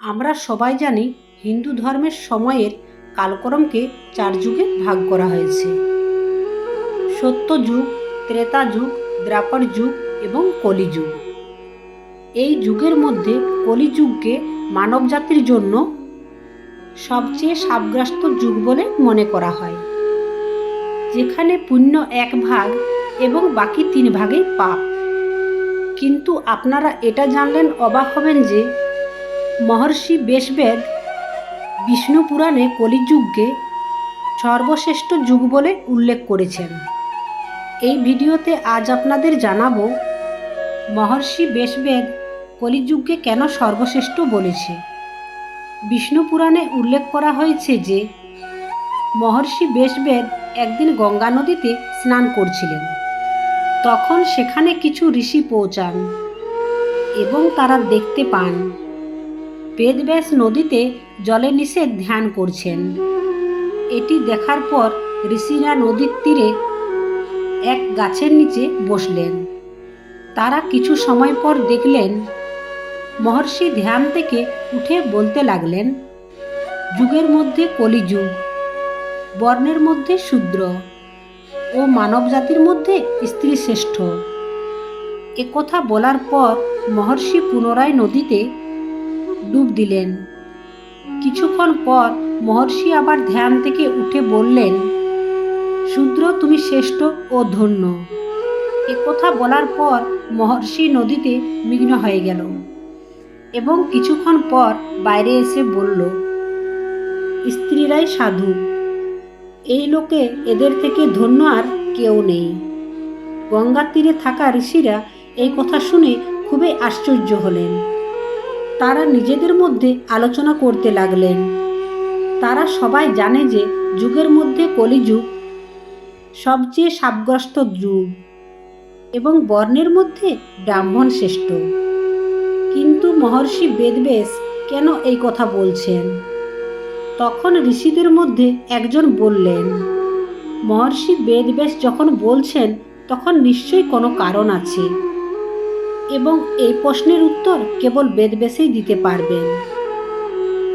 আমরা সবাই জানি হিন্দু ধর্মের সময়ের কালক্রমকে চার যুগে ভাগ করা হয়েছে। সত্য যুগ, ত্রেতা যুগ, দ্রাপর যুগ এবং কলিযুগ এই যুগের মধ্যে কলিযুগকে মানবজাতির জন্য সবচেয়ে সাবগ্রস্ত যুগ বলে মনে করা হয়। যেখানে পুণ্য এক ভাগ এবং বাকি তিন ভাগেই পাপ। কিন্তু আপনারা এটা জানলেন, অবাক হবেন যে মহর্ষি বেশবেদ বিষ্ণু পুরাণে কলিযুগকে সর্বশ্রেষ্ঠ যুগ বলে উল্লেখ করেছেন। এই ভিডিওতে আজ আপনাদের জানাব, মহর্ষি বেশবেদ কলিযুগকে কেন সর্বশ্রেষ্ঠ বলেছে? বিষ্ণু পুরাণে উল্লেখ করা হয়েছে যে, মহর্ষি বেশবেদ একদিন গঙ্গা নদীতে স্নান করছিলেন। তখন সেখানে কিছু ঋষি পৌঁছান এবং তারা দেখতে পান বেদব্যাস নদীতে জলে নিষেধ ধ্যান করছেন। এটি দেখার পর ঋষিরা নদীর তীরে এক গাছের নিচে বসলেন। তারা কিছু সময় পর দেখলেন, মহর্ষি ধ্যান থেকে উঠে বলতে লাগলেন, যুগের মধ্যে কলিযুগ, বর্ণের মধ্যে শূদ্র ও মানব জাতির মধ্যে স্ত্রী শ্রেষ্ঠ। একথা বলার পর মহর্ষি পুনরায় নদীতে ডুব দিলেন। কিছুক্ষণ পর মহর্ষি আবার ধ্যান থেকে উঠে বললেন, শূদ্র, তুমি শ্রেষ্ঠ ও ধন্য। এ কথা বলার পর মহর্ষি নদীতে বিঘ্ন হয়ে গেল এবং কিছুক্ষণ পর বাইরে এসে বলল, স্ত্রীরাই সাধু, এই লোকে এদের থেকে ধন্য আর কেউ নেই। গঙ্গার তীরে থাকা ঋষিরা এই কথা শুনে খুবই আশ্চর্য হলেন। তারা নিজেদের মধ্যে আলোচনা করতে লাগলেন। তারা সবাই জানে যে যুগের মধ্যে কলিযুগ সবচেয়ে সাবগ্রস্ত যুগ এবং বর্ণের মধ্যে ব্রাহ্মণ শ্রেষ্ঠ। কিন্তু মহর্ষি বেদবেশ কেন এই কথা বলছেন? তখন ঋষিদের মধ্যে একজন বললেন, মহর্ষি বেদব্যাস যখন বলছেন, তখন নিশ্চয়ই কোনো কারণ আছে। এবং এই প্রশ্নের উত্তর কেবল বেদব্যাসেই দিতে পারবেন।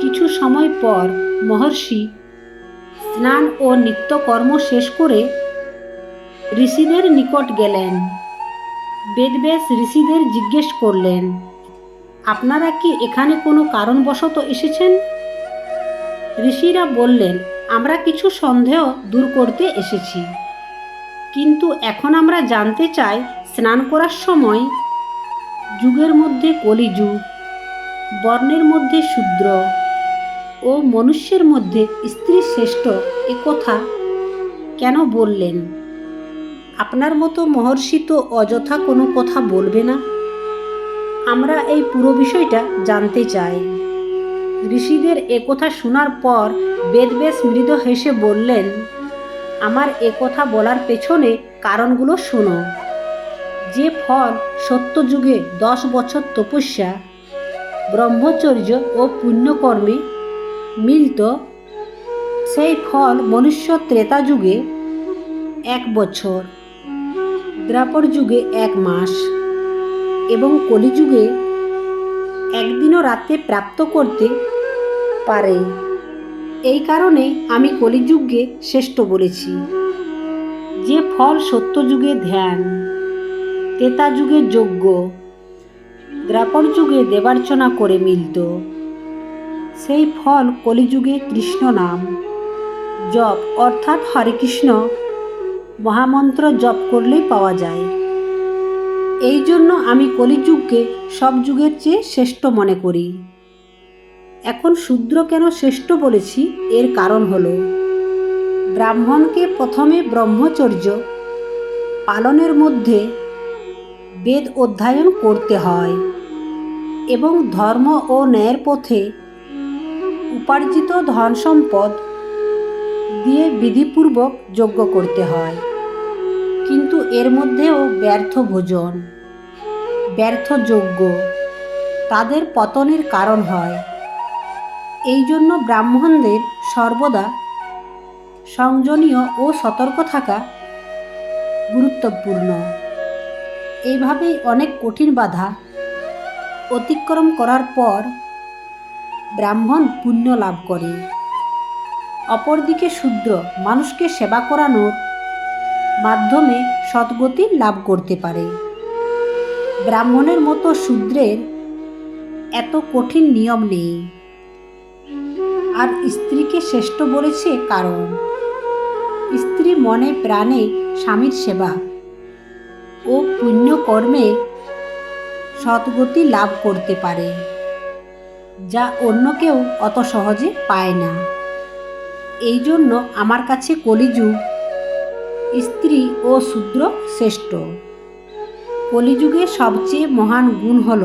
কিছু সময় পর মহর্ষি স্নান ও নিত্যকর্ম শেষ করে ঋষিদের নিকট গেলেন। বেদব্যাস ঋষিদের জিজ্ঞেস করলেন, আপনারা কি এখানে কোনো কারণবশত এসেছেন? ঋষিরা বললেন, আমরা কিছু সন্দেহ দূর করতে এসেছি। কিন্তু এখন আমরা জানতে চাই, স্নান করার সময় যুগের মধ্যে কলিযুগ, বর্ণের মধ্যে শূদ্র ও মনুষ্যের মধ্যে স্ত্রী শ্রেষ্ঠ এ কথা কেন বললেন? আপনার মতো মহর্ষি তো অযথা কোনো কথা বলবে না। আমরা এই পুরো বিষয়টা জানতে চাই। ঋষিদের একথা শোনার পর বেদবেশ মৃদ হেসে বললেন, আমার একথা বলার পেছনে কারণগুলো শোনো। যে ফল সত্যযুগে দশ বছর তপস্যা, ব্রহ্মচর্য ও পুণ্যকর্মে মিলত, সেই ফল মনুষ্য ত্রেতা যুগে এক বছর, দ্রাপর যুগে এক মাস এবং কলিযুগে একদিনও রাতে প্রাপ্ত করতে পারে। এই কারণে আমি কলিযুগকে শ্রেষ্ঠ বলেছি। যে ফল সত্যযুগে ধ্যান তেতা যুগে যজ্ঞ দ্রাপর যুগে দেবার্চনা করে মিলত। সেই ফল কলিযুগে কৃষ্ণ নাম। জপ অর্থাৎ হরে কৃষ্ণ, মহামন্ত্র জপ করলেই পাওয়া যায়। এই জন্য আমি কলিযুগকে সব যুগের চেয়ে শ্রেষ্ঠ মনে করি। এখন শূদ্র কেন শ্রেষ্ঠ বলেছি, এর কারণ হল, ব্রাহ্মণকে প্রথমে ব্রহ্মচর্য, পালনের মধ্যে বেদ অধ্যয়ন করতে হয় এবং ধর্ম ও ন্যায়ের পথে উপার্জিত ধন সম্পদ দিয়ে বিধিপূর্বক যজ্ঞ করতে হয়। কিন্তু এর মধ্যেও ব্যর্থ ভোজন, ব্যর্থ যজ্ঞ তাদের পতনের কারণ হয়। এই জন্য ব্রাহ্মণদের সর্বদা সংযমীয় ও সতর্ক থাকা গুরুত্বপূর্ণ। এইভাবেই অনেক কঠিন বাধা অতিক্রম করার পর ব্রাহ্মণ পুণ্য লাভ করে। অপরদিকে শূদ্র মানুষকে সেবা করানোর মাধ্যমে সদ্গতি লাভ করতে পারে। ব্রাহ্মণের মতো শূদ্রের এত কঠিন নিয়ম নেই। আর স্ত্রীকে শ্রেষ্ঠ বলেছে কারণ। স্ত্রী মনে প্রাণে স্বামীর সেবা। ও পুণ্যকর্মে সদ্গতি লাভ করতে পারে, যা অন্য কেউ অত সহজে পায় না। এই জন্য আমার কাছে কলিযুগ, স্ত্রী ও শূদ্র শ্রেষ্ঠ। কলিযুগের সবচেয়ে মহান গুণ হল,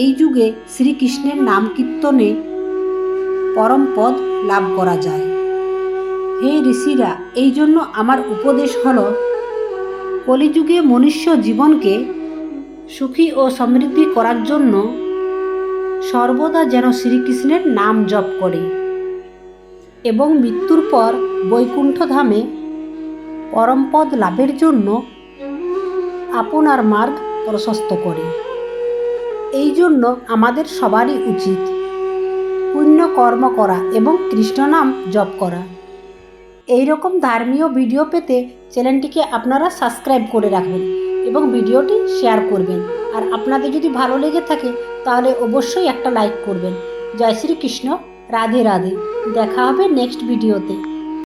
এই যুগে শ্রীকৃষ্ণের নাম কীর্তনে পরম পদ লাভ করা যায়। হে ঋষিরা, এই জন্য আমার উপদেশ হল কলিযুগে মনুষ্য জীবনকে সুখী ও সমৃদ্ধি করার জন্য সর্বদা যেন শ্রীকৃষ্ণের নাম জপ করে। এবং মৃত্যুর পর বৈকুণ্ঠ ধামে পরমপদ লাভের জন্য আপনার মার্গ প্রশস্ত করে। এই জন্য আমাদের সবারই উচিত পুণ্য কর্ম করা এবং কৃষ্ণ নাম জপ করা। এই রকম ধর্মীয় ভিডিও পেতে চ্যানেলটিকে আপনারা সাবস্ক্রাইব করে রাখবেন এবং ভিডিওটি শেয়ার করবেন। আর আপনাদের যদি ভালো লেগে থাকে, তাহলে অবশ্যই একটা লাইক করবেন। জয় শ্রীকৃষ্ণ, রাধে রাধে। দেখা হবে নেক্সট ভিডিওতে